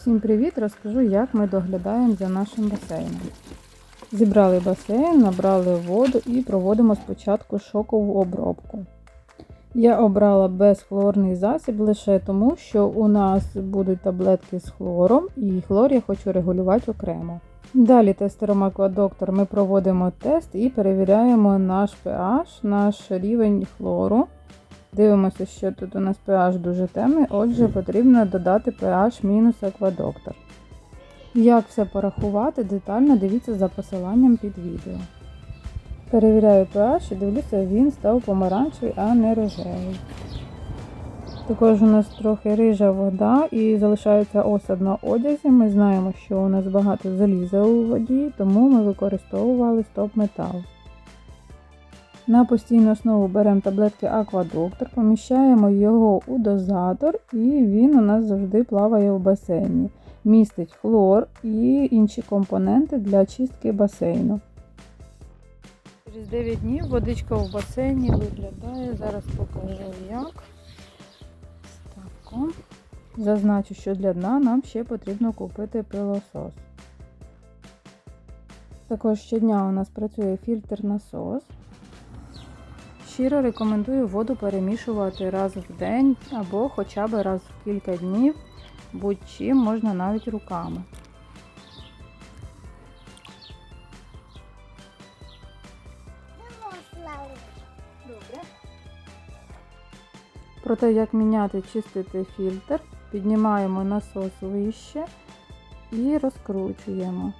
Всім привіт! Розкажу, як ми доглядаємо за нашим басейном. Зібрали басейн, набрали воду і проводимо спочатку шокову обробку. Я обрала безхлорний засіб лише тому, що у нас будуть таблетки з хлором, і хлор я хочу регулювати окремо. Далі тестером Aquadoctor ми проводимо тест і перевіряємо наш pH, наш рівень хлору. Дивимося, що тут у нас pH дуже темний, отже, потрібно додати pH мінус аквадоктор. Як все порахувати, детально дивіться за посиланням під відео. Перевіряю pH і дивлюся, він став помаранчевий, а не рожевий. Також у нас трохи рижа вода і залишається осад на одязі. Ми знаємо, що у нас багато заліза у воді, тому ми використовували стоп-метал. На постійну основу беремо таблетки Aquadoctor, поміщаємо його у дозатор, і він у нас завжди плаває у басейні. Містить хлор і інші компоненти для чистки басейну. Через 9 днів водичка в басейні виглядає. Зараз покажу як. Так. Зазначу, що для дна нам ще потрібно купити пилосос. Також щодня у нас працює фільтр насос. Щиро рекомендую воду перемішувати раз в день або хоча б раз в кілька днів, будь-чим можна навіть руками. Про те, як міняти чистити фільтр, піднімаємо насос вище і розкручуємо.